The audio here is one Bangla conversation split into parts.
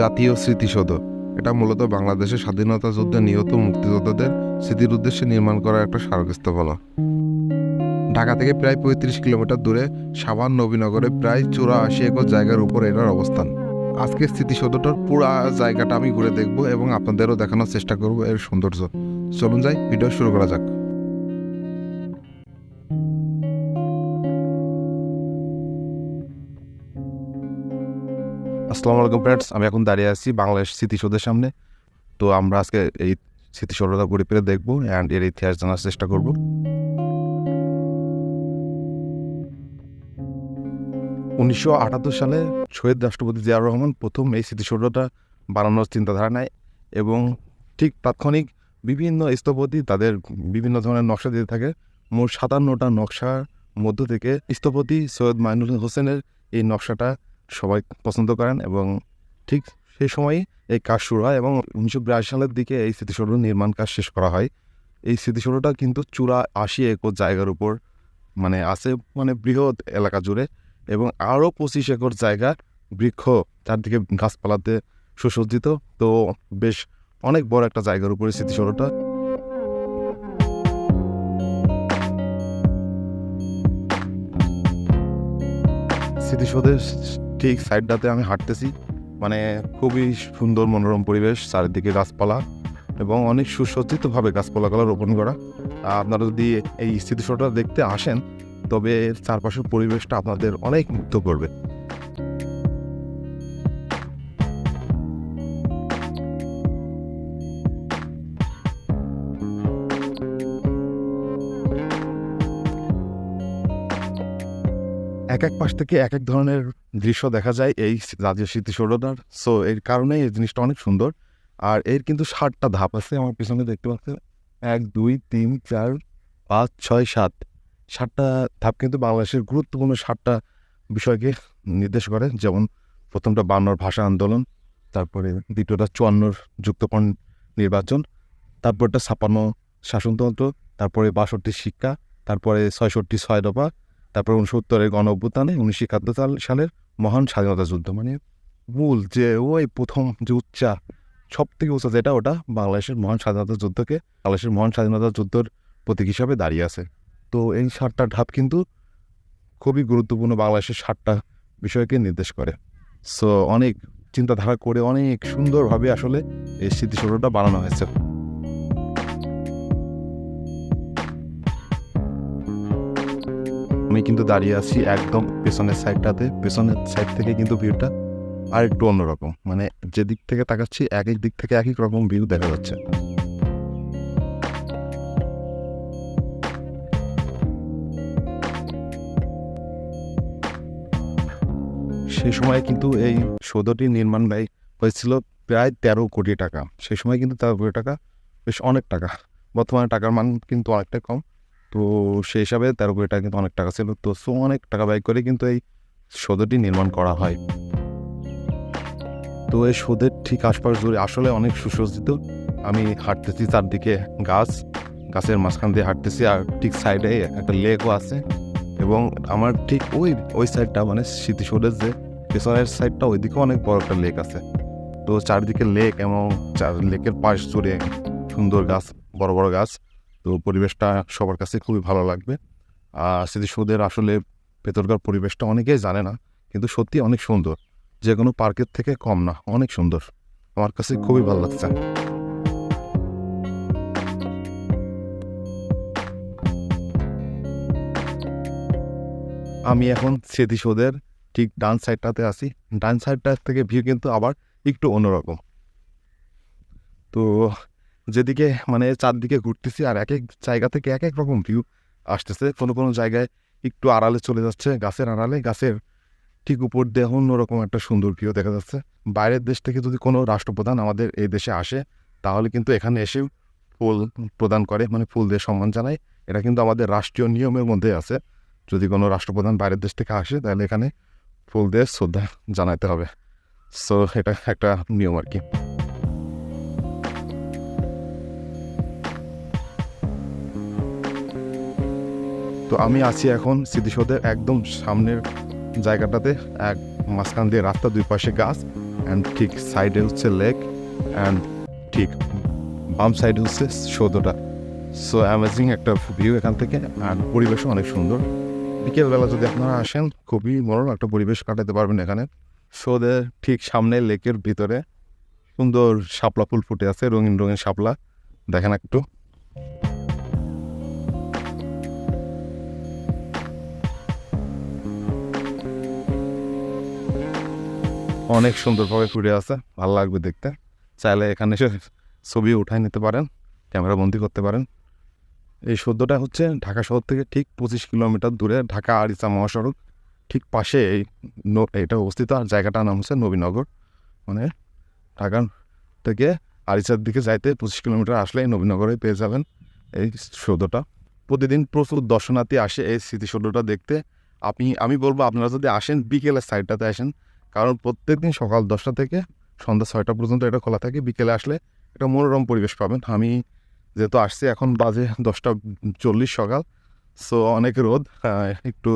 জাতীয় স্মৃতিসৌধ। এটা মূলত বাংলাদেশের স্বাধীনতা যুদ্ধে নিহত মুক্তিযোদ্ধাদের স্মৃতির উদ্দেশ্যে নির্মাণ করা একটা স্মারকস্থল ঢাকা থেকে প্রায় পঁয়ত্রিশ কিলোমিটার দূরে সাবান নবীনগরে প্রায় চুরাশি একর জায়গার উপর এটার অবস্থান। আজকে স্মৃতিসৌধটার পুরো জায়গাটা আমি ঘুরে দেখব এবং আপনাদেরও দেখানোর চেষ্টা করব এর সৌন্দর্য। চলুন যাই, ভিডিও শুরু করা যাক। আসসালামু আলাইকুম ফ্রেন্ডস আমি এখন দাঁড়িয়ে আছি বাংলাদেশ স্মৃতিসৌধের সামনে। তো আমরা আজকে এই স্মৃতিসৌধটা ঘুরে ফিরে দেখব অ্যান্ড এর ইতিহাস জানার চেষ্টা করব। উনিশশো আটাত্তর সালে শহীদ রাষ্ট্রপতি জিয়াউর রহমান প্রথম এই স্মৃতিসৌধটা বানানোর চিন্তাধারা নেয় এবং ঠিক তাৎক্ষণিক বিভিন্ন স্থপতি তাদের বিভিন্ন ধরনের নকশা দিতে থাকে। মোট সাতান্নটা নকশার মধ্য থেকে স্থপতি সৈয়দ মাইনুল হোসেনের এই নকশাটা সবাই পছন্দ করেন এবং ঠিক সেই সময়ই এই কাজ শুরু হয় এবং উনিশশো বিরাশি সালের দিকে এই স্মৃতিসৌধ নির্মাণ কাজ শেষ করা হয়। এই স্মৃতিসৌধটা কিন্তু চূড়া আশি একর জায়গার উপর মানে আছে মানে বৃহৎ এলাকা জুড়ে এবং আরও পঁচিশ একর জায়গা বৃক্ষ চারদিকে গাছপালাতে সুসজ্জিত। তো বেশ অনেক বড় একটা জায়গার উপরে স্মৃতিসৌধটা। স্মৃতিসৌধের ঠিক সাইডটাতে আমি হাঁটতেছি। মানে খুবই সুন্দর মনোরম পরিবেশ, চারিদিকে গাছপালা এবং অনেক সুসজ্জিতভাবে গাছপালাগুলো রোপণ করা। আপনারা যদি এই স্মৃতিসৌধটা দেখতে আসেন, তবে চারপাশের পরিবেশটা আপনাদের অনেক মুগ্ধ করবে। এক এক পাশ থেকে এক এক ধরনের দৃশ্য দেখা যায় এই জাতীয় স্মৃতিসৌধটার। সো এর কারণেই এই জিনিসটা অনেক সুন্দর। আর এর কিন্তু ষাটটা ধাপ আছে আমার পিছনে, দেখতে পাচ্ছেন? এক, দুই, তিন, চার, পাঁচ, ছয়, সাত। সাতটা ধাপ কিন্তু বাংলাদেশের গুরুত্বপূর্ণ সাতটা বিষয়কে নির্দেশ করে। যেমন প্রথমটা বান্নর ভাষা আন্দোলন, তারপরে দ্বিতীয়টা চুয়ান্নর যুক্তপণ নির্বাচন, তারপরটা ছাপান্ন শাসনতন্ত্র, তারপরে বাষট্টি শিক্ষা, তারপরে ছয়ষট্টি ছয় দফা তারপর উনসত্তরের গণ অভ্যুত্থানে উনিশশো একাত্তর সাল সালের মহান স্বাধীনতা যুদ্ধ মানে মূল যে ওই প্রথম যে উচ্চা সব থেকে উঁচা যেটা, ওটা বাংলাদেশের মহান স্বাধীনতা যুদ্ধকে, বাংলাদেশের মহান স্বাধীনতা যুদ্ধর প্রতীক হিসাবে দাঁড়িয়ে আছে। তো এই সাতটা ধাপ কিন্তু খুবই গুরুত্বপূর্ণ বাংলাদেশের সাতটা বিষয়কে নির্দেশ করে। সো অনেক চিন্তাধারা করে অনেক সুন্দরভাবে আসলে এই স্মৃতিসৌধটা বানানো হয়েছে। আমি কিন্তু দাঁড়িয়ে আছি একদম পেছনের সাইডটাতে পেছনের সাইড থেকে কিন্তু ভিউটা আর একটু অন্যরকম। মানে যে দিক থেকে তাকাচ্ছি এক এক দিক থেকে এক এক রকম ভিউ দেখা যাচ্ছে। সেই সময় কিন্তু এই সৌধটি নির্মাণ ব্যয় হয়েছিল প্রায় তেরো কোটি টাকা। সেই সময় কিন্তু তেরো কোটি টাকা বেশ অনেক টাকা। বর্তমানে টাকার মান কিন্তু অনেকটা কম। তো সেই হিসাবে তেরো কোটি টাকা কিন্তু অনেক টাকা ছিল। তো সো অনেক টাকা ব্যয় করে কিন্তু এই সৌধটি নির্মাণ করা হয়। তো এই সৌধের ঠিক আশপাশ জুড়ে আসলে অনেক সুসজ্জিত। আমি হাঁটতেছি চারদিকে গাছ, গাছের মাঝখান দিয়ে হাঁটতেছি আর ঠিক সাইডে একটা লেকও আছে এবং আমার ঠিক ওই ওই সাইডটা মানে স্মৃতিসৌধের যে পেছনের সাইডটা ওইদিকে অনেক বড় একটা লেক আছে। তো চারদিকে লেক এবং চার, লেকের পাশ জুড়ে সুন্দর গাছ, বড় বড় গাছ। তো পরিবেশটা সবার কাছে খুবই ভালো লাগবে। আর স্মৃতিসৌধের আসলে ভেতরকার পরিবেশটা অনেকেই জানে না, কিন্তু সত্যি অনেক সুন্দর। যে কোনো পার্কের থেকে কম না, অনেক সুন্দর। আমার কাছে খুবই ভালো লাগছে। আমি এখন স্মৃতিসৌধের ঠিক ডান সাইডটাতে আছি। ডান সাইডটা থেকে ভিউ কিন্তু আবার একটু অন্যরকম। তো যেদিকে মানে চারদিকে ঘুরতেছি আর এক এক জায়গা থেকে এক এক রকম ভিউ আসতেছে। কোনো কোনো জায়গায় একটু আড়ালে চলে যাচ্ছে, গাছের আড়ালে। গাছের ঠিক উপর দিয়ে অন্যরকম একটা সুন্দর ভিউ দেখা যাচ্ছে। বাইরের দেশ থেকে যদি কোনো রাষ্ট্রপ্রধান আমাদের এই দেশে আসে, তাহলে কিন্তু এখানে এসে ফুল প্রদান করে মানে ফুল দিয়ে সম্মান জানায়। এটা কিন্তু আমাদের রাষ্ট্রীয় নিয়মের মধ্যে আছে। যদি কোনো রাষ্ট্রপ্রধান বাইরের দেশ থেকে আসে, তাহলে এখানে ফুল দিয়ে শ্রদ্ধা জানাতে হবে। সো এটা একটা নিয়ম আর কি। তো আমি আছি এখন স্মৃতিসৌধের একদম সামনের জায়গাটাতে, এক মাঝখান দিয়ে রাস্তা, দুই পাশে গাছ অ্যান্ড ঠিক সাইডে হচ্ছে লেক অ্যান্ড ঠিক বাম সাইডে হচ্ছে সৌধটা। সো অ্যামেজিং একটা ভিউ এখান থেকে আর পরিবেশও অনেক সুন্দর। বিকেলবেলা যদি আপনারা আসেন, খুবই মনোরম একটা পরিবেশ কাটাতে পারবেন এখানে। সৌদের ঠিক সামনে লেকের ভিতরে সুন্দর শাপলা ফুল ফুটে আছে, রঙিন রঙিন শাপলা। দেখেন একটু। অনেক সুন্দরভাবে ফুটে আছে, ভালো লাগবে দেখতে। চাইলে এখানে এসে ছবি উঠাই নিতে পারেন, ক্যামেরা বন্দি করতে পারেন। এই সদ্যটা হচ্ছে ঢাকা শহর থেকে ঠিক পঁচিশ কিলোমিটার দূরে ঢাকা আরিচা মহাসড়ক, ঠিক পাশে এই এটা অবস্থিত, আর জায়গাটার নাম হচ্ছে নবীনগর। মানে ঢাকা থেকে আরিচার দিকে যাইতে পঁচিশ কিলোমিটার আসলেই নবীনগরে পেয়ে যাবেন এই সৌধটা প্রতিদিন প্রচুর দর্শনার্থী আসে এই স্মৃতিসৌধটা দেখতে। আপনি, আমি বলব আপনারা যদি আসেন, বিকেলের সাইডটাতে আসেন কারণ প্রত্যেকদিন সকাল দশটা থেকে সন্ধ্যা ছয়টা পর্যন্ত এটা খোলা থাকে, বিকেলে আসলে একটা মনোরম পরিবেশ পাবেন। আমি যেহেতু আসছি, এখন বাজে দশটা চল্লিশ সকাল সো অনেক রোদ একটু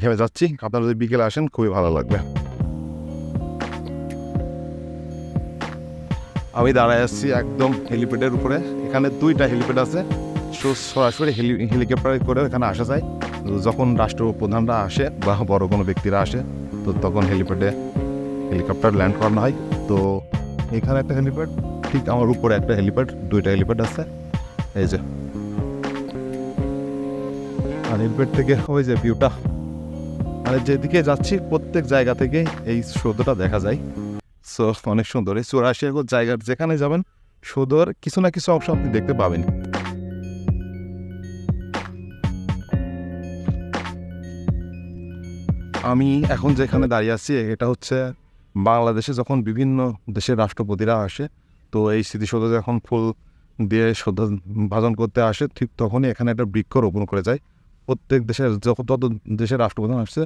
ঘেমে যাচ্ছি। আপনারা যদি বিকেলে আসেন, খুবই ভালো লাগবে। আমি দাঁড়ায় আসছি একদম হেলিপ্যাডের উপরে। এখানে দুইটা হেলিপ্যাড আছে সরাসরি হেলি, হেলিকপ্টারে করে এখানে আসা যায়। যখন রাষ্ট্রপ্রধানরা আসে বা বড় কোনো ব্যক্তিরা আসে তো তখন হেলিপ্যাডে হেলিকপ্টার ল্যান্ড করানো হয়। তো এখানে একটা হেলিপ্যাড, ঠিক আমার উপরে একটা হেলিপ্যাড, দুইটা হেলিপ্যাড আছে। এই যে। আর হেলিপ্যাড থেকে ওই যে ভিউটা মানে যেদিকে যাচ্ছি প্রত্যেক জায়গা থেকে এই সৌধটা দেখা যায়। সো অনেক সুন্দর। এই চৌরাশি জায়গার যেখানে যাবেন, সৌধর কিছু না কিছু অংশ আপনি দেখতে পাবেন। আমি এখন যেখানে দাঁড়িয়ে আছি, এটা হচ্ছে বাংলাদেশে যখন বিভিন্ন দেশের রাষ্ট্রপতিরা আসে, তো এই স্মৃতিসৌধ যখন ফুল দিয়ে শ্রদ্ধা ভাজন করতে আসে, ঠিক তখনই এখানে একটা বৃক্ষ রোপণ করে যায়। প্রত্যেক দেশের যত যত দেশের রাষ্ট্রপ্রধান আসছে,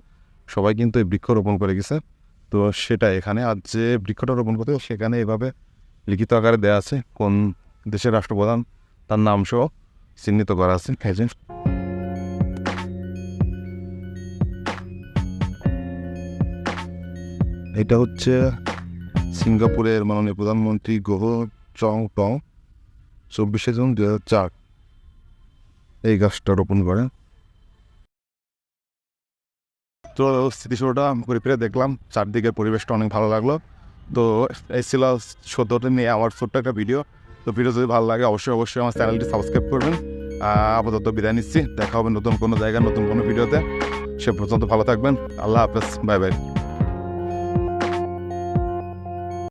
সবাই কিন্তু এই বৃক্ষ রোপণ করে গেছে। তো সেটা এখানে, আর যে বৃক্ষটা রোপণ করতে সেখানে এভাবে লিখিত আকারে দেওয়া আছে কোন দেশের রাষ্ট্রপ্রধান, তার নাম সহ চিহ্নিত করা আছে। এটা হচ্ছে সিঙ্গাপুরের মাননীয় প্রধানমন্ত্রী গোহ চং টং চব্বিশে জুন দু হাজার চার। এই গাছটা রোপণ করে। তো স্মৃতিসৌধটা ঘুরে ফিরে দেখলাম, চারদিকের পরিবেশটা অনেক ভালো লাগল। তো এই ছিল সদ্যটা নিয়ে আমার ছোট্ট একটা ভিডিও। তো ভিডিও যদি ভালো লাগে, অবশ্যই অবশ্যই আমার চ্যানেলটি সাবস্ক্রাইব করবেন। আপাতত বিদায় নিচ্ছি। দেখা হবে নতুন কোনো জায়গায়, নতুন কোনো ভিডিওতে। সে পর্যন্ত ভালো থাকবেন। আল্লাহ হাফেজ। Bye bye.